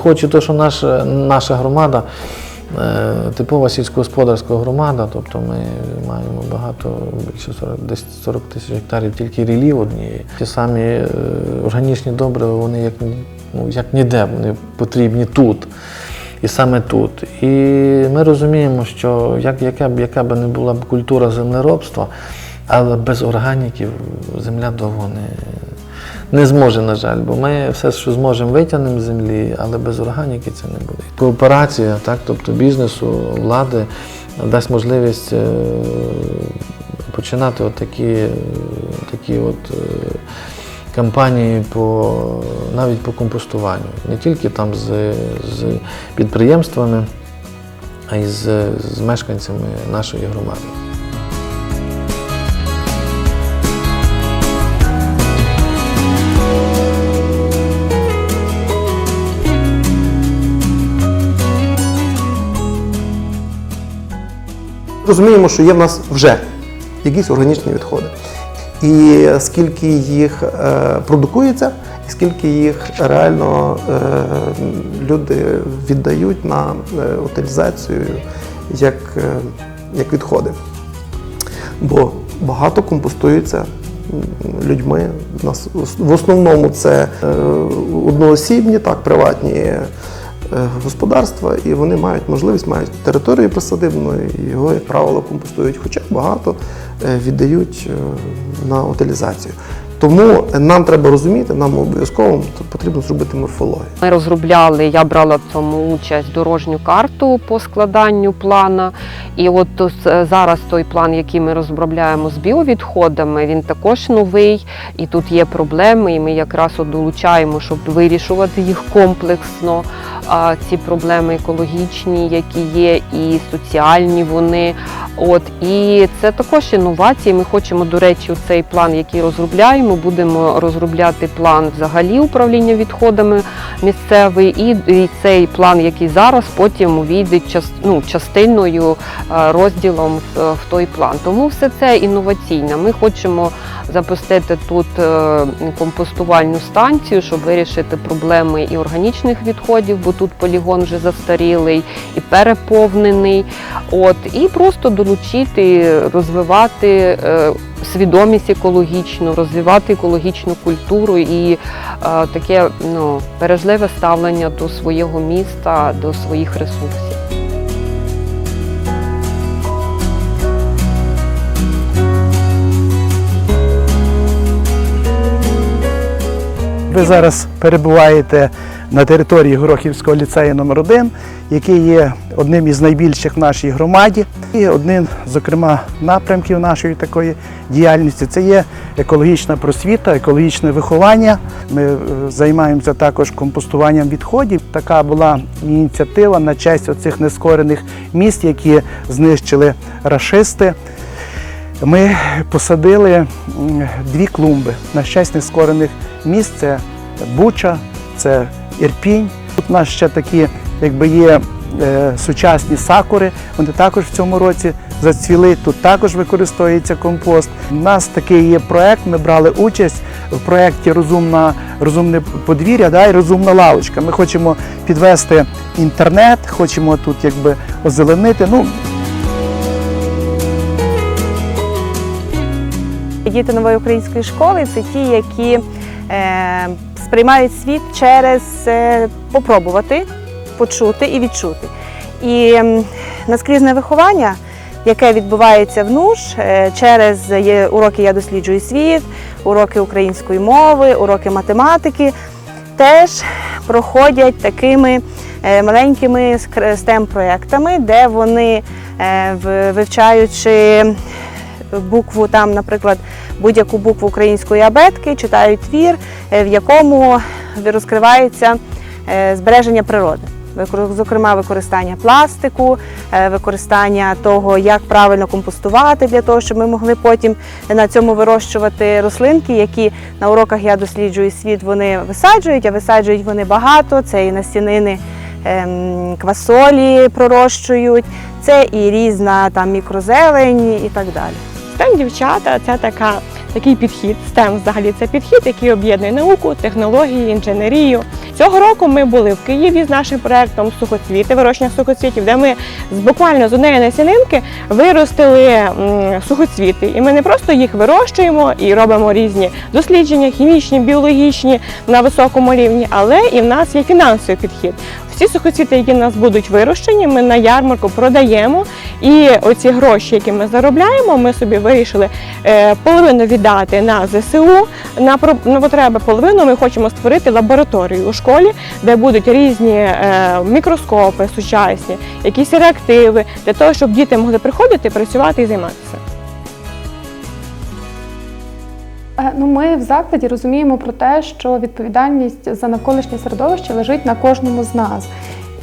Враховуючи те, що наша, наша громада е, типова сільськогосподарська громада, тобто ми маємо багато, більше 40, десь 40 тисяч гектарів тільки рілів однієї. Ті самі е, органічні добрива, вони як, ну, як ніде, вони потрібні тут. І саме тут. І ми розуміємо, що як, яка, яка б не була б культура землеробства, але без органіків земля довго не, не зможе, на жаль, бо ми все, що зможемо, витягнемо з землі, але без органіки це не буде. Кооперація, так, тобто бізнесу, влади дасть можливість е, починати от такі, такі от, е, кампанії по, навіть по компостуванню. Не тільки там з, з підприємствами, а й з, з мешканцями нашої громади. Розуміємо, що є в нас вже якісь органічні відходи. І скільки їх е, продукується, і скільки їх реально е, люди віддають на е, утилізацію як, як відходи. Бо багато компостується людьми. В основному це одноосібні, так, приватні господарства, і вони мають можливість, мають територію присадибну, і його, як правило, компостують, хоча багато е, віддають е, на утилізацію. Тому нам треба розуміти, нам обов'язково потрібно зробити морфологію. Ми розробляли, я брала в цьому участь дорожню карту по складанню плана. І от зараз той план, який ми розробляємо з біовідходами, він також новий, і тут є проблеми. І ми якраз от долучаємо, щоб вирішувати їх комплексно. Ці проблеми екологічні, які є, і соціальні вони. От і це також інновації. Ми хочемо, до речі, цей план, який розробляємо, будемо розробляти план взагалі управління відходами місцевий, і, і цей план, який зараз потім увійде час, ну, частиною е, розділом в, в той план. Тому все це інноваційне. Ми хочемо запустити тут е, компостувальну станцію, щоб вирішити проблеми і органічних відходів, бо тут полігон вже застарілий і переповнений. От і просто долучити, розвивати е, свідомість екологічну, розвивати екологічну культуру і е, таке ну, бережливе ставлення до свого міста, до своїх ресурсів. Ви зараз перебуваєте на території Горохівського ліцею номер 1 який є одним із найбільших в нашій громаді. І одним, зокрема, напрямків нашої такої діяльності це є екологічна просвіта, екологічне виховання. Ми е, займаємося також компостуванням відходів. Така була ініціатива на честь оцих нескорених міст, які знищили рашисти. Ми посадили дві клумби на щастя нескорених місць. Це Буча, це Ірпінь. Тут у нас ще такі, якби є е, сучасні сакури. Вони також в цьому році зацвіли. Тут також використовується компост. У нас такий є проект. Ми брали участь в проєкті Розумна, розумне подвір'я да, і розумна лавочка. Ми хочемо підвести інтернет, хочемо тут якби озеленити. Ну, Діти нової української школи це ті, які е, сприймають світ через е, попробувати, почути і відчути. І наскрізне виховання, яке відбувається в НУШ е, через уроки Я досліджую світ, уроки української мови, уроки математики, теж проходять такими е, маленькими stem проектами де вони, вивчаючи букву там, наприклад, будь-яку букву української абетки, читають твір, е, в якому розкривається е, збереження природи. Зокрема, використання пластику, е, використання того, як правильно компостувати для того, щоб ми могли потім на цьому вирощувати рослинки, які на уроках я досліджую світ, вони висаджують, а висаджують вони багато. Це і насінини ем, квасолі пророщують, це і різна там мікрозелень і так далі. STEM дівчата це така, такий підхід. STEM взагалі це підхід, який об'єднує науку, технології, інженерію. Цього року ми були в Києві з нашим проектом сухоцвіти, вирощення сухоцвітів, де ми буквально з однієї насінинки виростили сухоцвіти. І ми не просто їх вирощуємо і робимо різні дослідження, хімічні, біологічні на високому рівні, але і в нас є фінансовий підхід. Всі сухоцвіти, які в нас будуть вирощені, ми на ярмарку продаємо. І оці гроші, які ми заробляємо, ми собі вирішили е, половину віддати на ЗСУ, на, потреби половину ми хочемо створити лабораторію у школі, де будуть різні е, мікроскопи сучасні, якісь реактиви, для того, щоб діти могли приходити, працювати і займатися. Ну, ми в закладі розуміємо про те, що відповідальність за навколишнє середовище лежить на кожному з нас.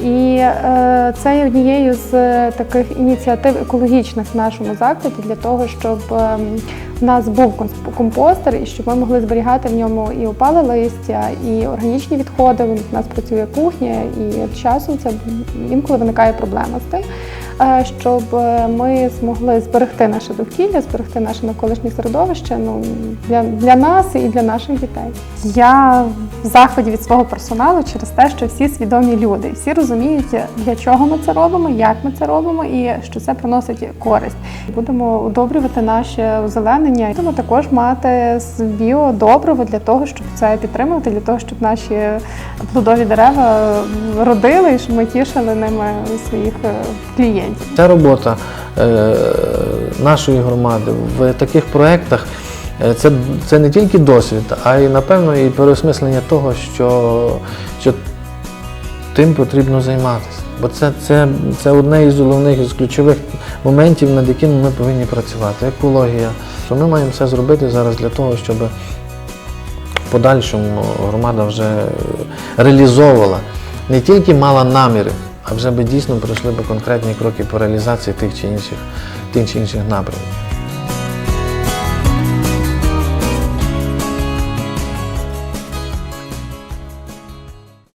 І е, це є однією з е, таких ініціатив екологічних в нашому закладі для того, щоб ем, в нас був компостер і щоб ми могли зберігати в ньому і опале листя, і органічні відходи. У нас працює кухня, і часом це інколи виникає проблема з тим е, щоб е, ми змогли зберегти наше довкілля, зберегти наше навколишнє середовище ну, для, для нас і для наших дітей. Я в захваті від свого персоналу через те, що всі свідомі люди, всі розуміють, для чого ми це робимо, як ми це робимо і що це приносить користь. Будемо удобрювати наше озеленення. Будемо також мати біодобриво для того, щоб це підтримувати, для того, щоб наші плодові дерева родили і щоб ми тішили ними своїх е, клієнтів. Ця робота е, нашої громади в таких проєктах е, це, це не тільки досвід, а й напевно і переосмислення того, що, що тим потрібно займатися. Бо це, це, це одне із головних із ключових моментів, над якими ми повинні працювати. Екологія. Що ми маємо все зробити зараз для того, щоб в подальшому громада вже реалізовувала, не тільки мала наміри, а вже би дійсно пройшли б конкретні кроки по реалізації тих чи інших, тих чи інших напрямів.